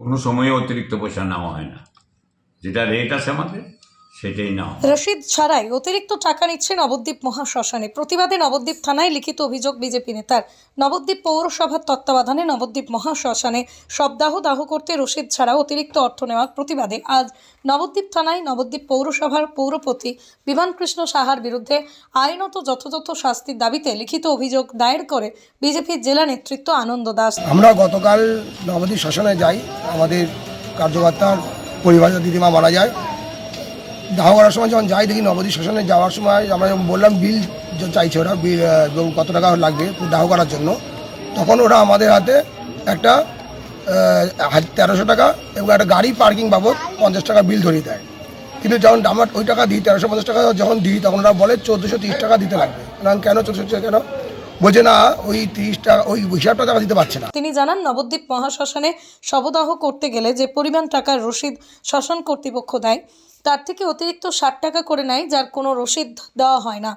কোনো সময়ে অতিরিক্ত পয়সা নেওয়া হয় না। যেটা রেট আছে আমাদের সেটাই হয়। রশিদ ছাড়াই অতিরিক্ত টাকা নিচ্ছে নবদ্বীপ মহাশ্মশানে। প্রতিবাদে নবদ্বীপ থানায় লিখিত অভিযোগ বিজেপি নেতার। নবদ্বীপ পৌরসভার তত্ত্বাবধানে নবদ্বীপ মহাশ্মশানে শবদাহ দাহ করতে রশিদ ছাড়া অতিরিক্ত অর্থ নেওয়ার প্রতিবাদে আজ নবদ্বীপ থানায় নবদ্বীপ পৌরসভার পৌরপতি বিমানকৃষ্ণ সাহার বিরুদ্ধে আইনত যথাযথ শাস্তির দাবিতে লিখিত অভিযোগ দায়ের করে বিজেপির জেলা নেতৃত্ব আনন্দ দাস। আমরা গতকাল নবদ্বীপ শ্মশানে যাই। আমাদের কার্যকর্তার পরিবারের দিদিমা মারা যায়। দাহ করার সময় যখন যাই দেখি নবদ্বীপ শ্মশানে যাওয়ার সময় আমরা যখন বললাম বিল চাইছে ওরা, বিল কত টাকা লাগবে দাহ করার জন্য, তখন ওরা আমাদের হাতে একটা তেরোশো টাকা এবং একটা গাড়ি পার্কিং বাবদ পঞ্চাশ টাকা বিল ধরিয়ে দেয়। কিন্তু যখন আমরা ওই টাকা দিই, তেরোশো পঞ্চাশ টাকা যখন দিই, তখন ওরা বলে চোদ্দোশো তিরিশ টাকা দিতে লাগবে। না, কেন চোদ্দোশো কেন? বলছে, না, ওই তিরিশ টাকা, ওই হিসাবটা টাকা দিতে পারছে না। তিনি জানান, নবদ্বীপ মহাশ্মশানে শবদাহ করতে গেলে যে পরিমাণ টাকার রসিদ শ্মশান কর্তৃপক্ষ দেয় তার থেকে অতিরিক্ত ষাট টাকা করে নেয়, যার কোনো রসিদ দেওয়া হয় না।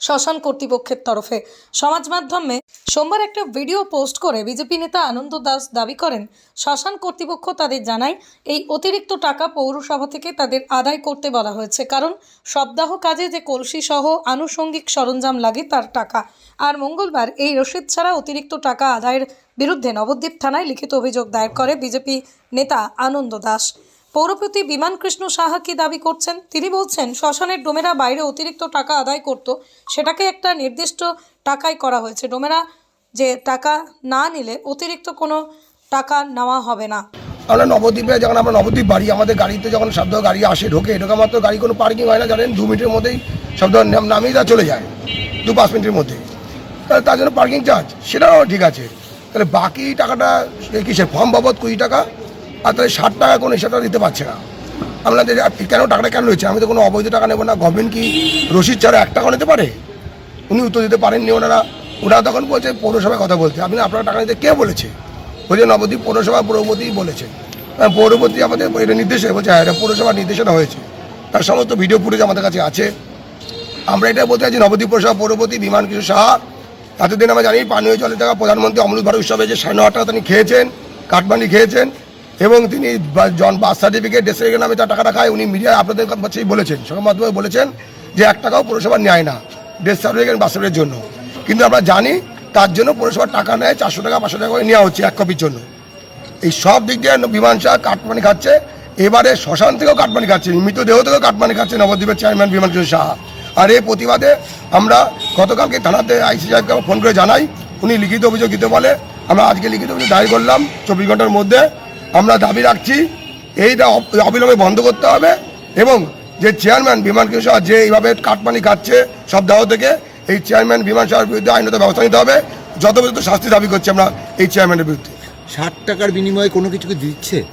শ্মশান কর্তৃপক্ষের তরফে সমাজ মাধ্যমে সোমবার একটা ভিডিও পোস্ট করে বিজেপি নেতা আনন্দ দাস দাবি করেন, শ্মশান কর্তৃপক্ষ তাদের জানায়, এই অতিরিক্ত টাকা পৌরসভা থেকে তাদের আদায় করতে বলা হয়েছে। কারণ, সপ্তাহ কাজে যে কলসি সহ আনুষঙ্গিক সরঞ্জাম লাগে তার টাকা। আর মঙ্গলবার এই রসিদ ছাড়া অতিরিক্ত টাকা আদায়ের বিরুদ্ধে নবদ্বীপ থানায় লিখিত অভিযোগ দায়ের করে বিজেপি নেতা আনন্দ দাস। পৌরপতি বিমান কৃষ্ণ সাহা কি দাবি করছেন? তিনি বলছেন, শ্মশানের ডোমেরা বাইরে অতিরিক্ত টাকা আদায় করত, সেটাকে একটা নির্দিষ্ট টাকায় করা হয়েছে। ডোমেরা যে টাকা না নিলে অতিরিক্ত কোনো টাকা নেওয়া হবে না। আমরা নবদ্বীপে যখন আমরা নবদ্বীপ বাড়ি, আমাদের গাড়িতে যখন শব্দ গাড়ি আসে, ঢোকে, ঢোকা মাত্র গাড়ি কোনো পার্কিং হয় না, জানেন? দু মিনিটের মধ্যেই শব্দ নাম- নামিয়ে তা চলে যায়, দু পাঁচ মিনিটের মধ্যে। তাহলে তার জন্য পার্কিং চার্জ সেটাও ঠিক আছে। তাহলে বাকি টাকাটা কিসের? ফর্ম বাবদ কুড়ি টাকা আর তাদের ষাট টাকা কোনো সেটা দিতে পারছে না। যে কেন টাকাটা কেন রয়েছে? আমি তো কোনো অবৈধ টাকা নেব না। গভর্নমেন্ট কি রসিদ ছাড়া এক টাকা নিতে পারে? উনি উত্তর দিতে পারেননি ওনারা। ওনারা তখন বলছে পৌরসভায় কথা বলতে আপনি আপনার টাকা নিতে কে বলেছে? বলছে নবদ্বীপ পৌরসভা পৌরপতি বলেছে। হ্যাঁ, পৌরপতি আমাদের এটা নির্দেশে বলছে হ্যাঁ এটা পৌরসভার নির্দেশনা হয়েছে। তার সমস্ত ভিডিও ফুটেজ আমাদের কাছে আছে। আমরা এটা বলতে চাইছি নবদ্বীপ পৌরসভা পৌরপতি বিমান কিশোর সাহা এতদিন আমরা জানি পানীয় জলের টাকা প্রধানমন্ত্রী অমৃত ভারত উৎসবে যে সাড়ে ন টাকা তিনি খেয়েছেন কাঠমান্ডি খেয়েছেন এবং তিনি জন বার্থ সার্টিফিকেট ডেসের নামে তার টাকাটা খায় উনি মিডিয়ায় আপনাদের কাছেই বলেছেন। সংবাদ মাধ্যমে বলেছেন যে এক টাকাও পৌরসভা নেয় না ডেথ সার্টিফিকেট বার্থ জন্য। কিন্তু আমরা জানি তার জন্য পৌরসভার টাকা নেয়, চারশো টাকা, পাঁচশো টাকা নেওয়া হচ্ছে এক কপির জন্য। এই সব দিক দিয়ে বিমান কাটমানি খাচ্ছে। এবারে শ্মশান থেকেও কাটমানি খাচ্ছে, মৃতদেহ থেকেও কাটমানি খাচ্ছে নবদ্বীপের চেয়ারম্যান বিমান সাহা। আর এই প্রতিবাদে আমরা গতকালকে থানাতে আইসি সাহেবকে ফোন করে জানাই। উনি লিখিত অভিযোগ দিতে বলে, আমরা আজকে লিখিত অভিযোগ দায়ের করলাম। চব্বিশ ঘণ্টার মধ্যে আমরা দাবি রাখছি এইটা অব- অবিলম্বে বন্ধ করতে হবে এবং যে চেয়ারম্যান বিমান কিশোর যে এইভাবে কাটমানি খাচ্ছে সপ্তাহ থেকে এই চেয়ারম্যান বিমান সাহার বিরুদ্ধে আইনত ব্যবস্থা নিতে হবে। যথোপযুক্ত শাস্তি দাবি করছি আমরা এই চেয়ারম্যানের বিরুদ্ধে। ষাট টাকার বিনিময়ে কোনো কিছুকে দিচ্ছে?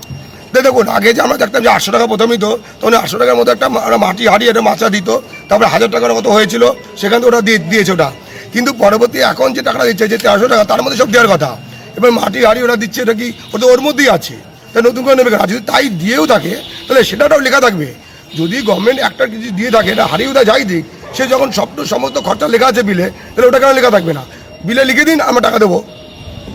দেখুন আগে যে আমরা দেখতাম যে আটশো টাকা প্রথম নিত তখন আটশো টাকার মধ্যে একটা মাটি হারিয়ে একটা মাছা দিত তারপরে হাজার টাকার মতো হয়েছিল সেখান থেকে ওটা দিয়ে দিয়েছে ওটা। কিন্তু পরবর্তী এখন যে টাকাটা দিচ্ছে যে তেরোশো টাকা তার মধ্যে সব দেওয়ার কথা। এবার মাটি হারিয়ে ওরা দিচ্ছে এটা কি ওটা ওর মধ্যেই আছে। নতুন করে নেবে কেন? আর যদি তাই দিয়েও থাকে তাহলে সেটাটাও লেখা থাকবে। যদি গভর্নমেন্ট একটা কিছু দিয়ে থাকে এটা হারিয়ে দেয় যাই দিক সে যখন সব সমস্ত খরচা লেখা আছে বিলে তাহলে ওটা কেন লেখা থাকবে না? বিলে লিখে দিন আমরা টাকা দেবো।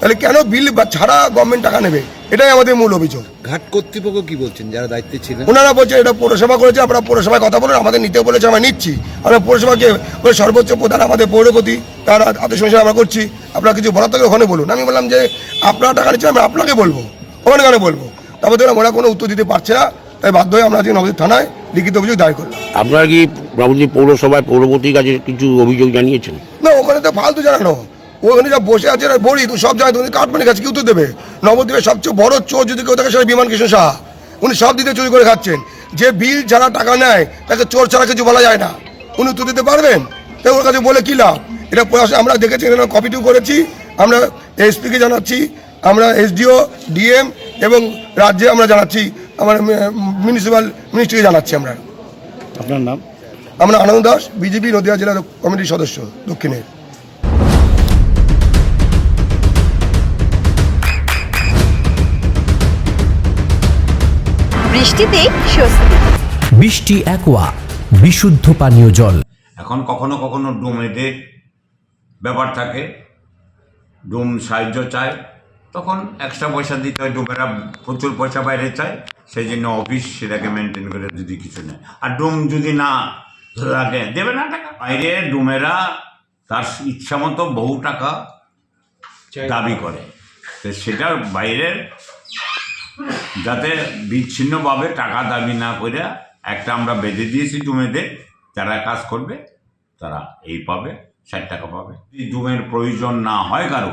তাহলে কেন বিল বা ছাড়া গভর্নমেন্ট টাকা নেবে? এটাই আমাদের মূল অভিযোগ। ঘাট কর্তৃপক্ষ কি বলছেন? যারা দায়িত্বে ছিলেন? ওনারা বলছে এটা পৌরসভা করেছে আমরা পৌরসভায় কথা বলুন আমাদের নিতে বলেছে আমরা নিচ্ছি। আমরা পৌরসভাকে ওই সর্বোচ্চ প্রধান আমাদের পৌরপতি তার আদেশ অনুসারে আমরা করছি। আপনারা কিছু বলার থাকে ওখানে বলুন। আমি বললাম যে আপনারা টাকা নিচ্ছেন আমরা আপনাকে বলব। ওখানে কেন বলব। তারপর দেখলাম ওরা কোনো উত্তর দিতে পারছে না তাই বাধ্য হয়ে আমরা আজকে নবদ্বীপ থানায় লিখিত অভিযোগ দায়ের করলাম। আপনারা কি নবদ্বীপ পৌরসভায় পৌরপতির কাছে কিছু অভিযোগ জানিয়েছেন? না ওখানে তো ফালতু জানানো ওখানে যা বসে আছে বড়ি সব জায়গায় তুমি কাটমানি খাচ্ছে কি উত্তর দেবে? নবদ্বীপের সবচেয়ে বড় চোর যদি কেউ থাকে সেটা বিমান কৃষ্ণ সাহা উনি সব দিতে চুরি করে খাচ্ছেন। যে বিল ছাড়া টাকা নেয় তাকে চোর ছাড়া কিছু বলা যায় না। উনি উত্তর দিতে পারবেন? তাই ওর কাছে বলে কি লাভ? এটা আমরা দেখেছি এখানে কপিটিও করেছি। আমরা এসপিকে জানাচ্ছি। আমরা এসডিও ডিএম এবং রাজ্যে আমরা জানাচ্ছি আমার মিউনিসিপ্যাল মিনিস্ট্রিকে জানাচ্ছি আমরা। আপনার নাম? আমরা আনন্দ দাস বিজেপি নদিয়া জেলা কমিটির সদস্য দক্ষিণের স্বস্তি। বৃষ্টি অ্যাকোয়া বিশুদ্ধ পানীয় জল। এখন কখনো কখনো ডোমেদের ব্যাপার থাকে ডোম সাহায্য চায়। তখন এক্সট্রা পয়সা দিতে হয় ডুমেরা প্রচুর পয়সা বাইরে চায় সেই জন্য অফিস সেটাকে মেনটেন করে যদি কিছু নেয়। আর ডুম যদি না লাগে দেবে না টাকা। বাইরে ডুমেরা তার ইচ্ছা মতো বহু টাকা দাবি করে। তো সেটার বাইরের যাতে বিচ্ছিন্নভাবে টাকা দাবি না করে একটা আমরা বেঁধে দিয়েছি ডুমেদের যারা কাজ করবে তারা এই পাবে ষাট টাকা পাবে। যদি ডুমের প্রয়োজন না হয় কারও